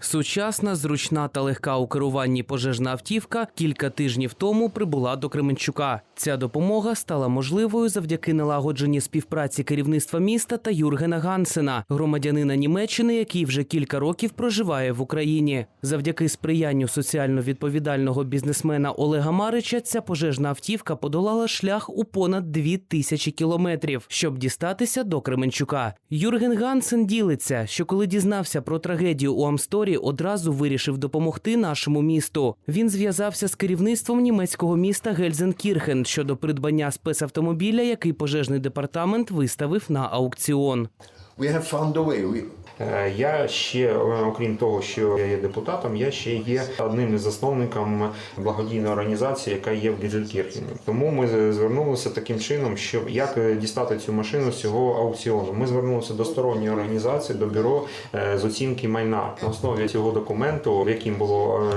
Сучасна, зручна та легка у керуванні пожежна автівка кілька тижнів тому прибула до Кременчука. Ця допомога стала можливою завдяки налагодженій співпраці керівництва міста та Юргена Гансена, громадянина Німеччини, який вже кілька років проживає в Україні. Завдяки сприянню соціально відповідального бізнесмена Олега Марича ця пожежна автівка подолала шлях у понад дві тисячі кілометрів, щоб дістатися до Кременчука. Юрген Гансен ділиться, що коли дізнався про трагедію у Амсторі, одразу вирішив допомогти нашому місту. Він зв'язався з керівництвом німецького міста Гельзенкірхен щодо придбання спецавтомобіля, який пожежний департамент виставив на аукціон. We have found a way. We, Е, Я ще, окрім того, що я є депутатом, я ще є одним із засновником благодійної організації, яка є в Гіджелькірхені. Тому ми звернулися таким чином, щоб як е, дістати цю машину з цього аукціону. Ми звернулися до сторонньої організації, до бюро е, з оцінки майна на основі цього документу, в яким було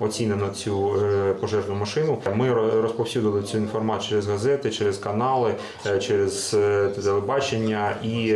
оцінено цю пожежну машину. Ми ро- розповсюдили цю інформацію через газети, через канали, через телебачення і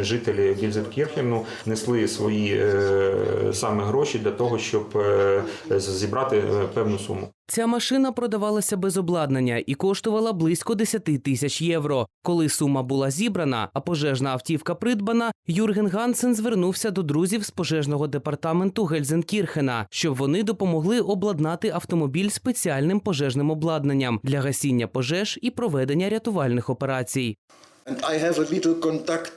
жителі Гільзенкірхену несли свої е, саме гроші для того, щоб е, зібрати е, певну суму. Ця машина продавалася без обладнання і коштувала близько 10 тисяч євро. Коли сума була зібрана, а пожежна автівка придбана, Юрген Гансен звернувся до друзів з пожежного департаменту Гельзенкірхена, щоб вони допомогли обладнати автомобіль спеціальним пожежним обладнанням для гасіння пожеж і проведення рятувальних операцій. and I have a little contact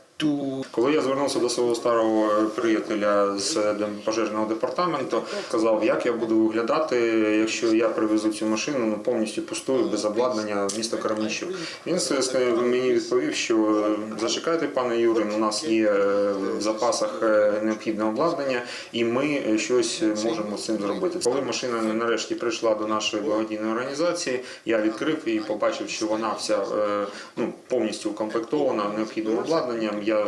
Коли я звернувся до свого старого приятеля з е, пожежного департаменту, сказав, як я буду виглядати, якщо я привезу цю машину ну, повністю пустую, без обладнання в місто Кременчук. Він мені відповів, що е, зачекайте, пане Юрин, у нас є е, в запасах е, необхідне обладнання, і ми е, щось можемо з цим зробити. Коли машина нарешті прийшла до нашої благодійної організації, я відкрив і побачив, що вона вся е, ну, повністю укомплектована необхідним обладнанням. Я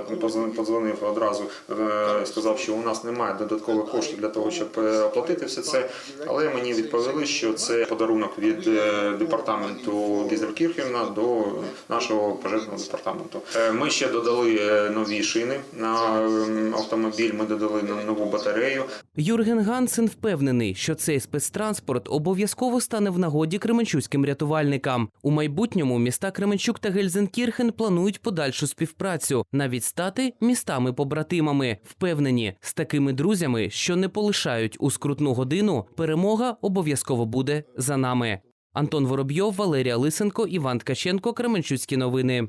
подзвонив одразу, е, сказав, що у нас немає додаткових коштів для того, щоб е, оплатити все це. Але мені відповіли, що це подарунок від е, департаменту Гізелькірхена до нашого пожежного департаменту. Ми ще додали нові шини на ем, автомобіль. Ми додали нову батарею. Юрген Гансен впевнений, що цей спецтранспорт обов'язково стане в нагоді кременчуцьким рятувальникам. У майбутньому міста Кременчук та Гельзенкірхен планують подальшу співпрацю, навіть стати містами-побратимами. Впевнені, з такими друзями, що не полишають у скрутну годину, перемога обов'язково буде за нами. Антон Воробйов, Валерія Лисенко, Іван Ткаченко, Кременчуцькі новини.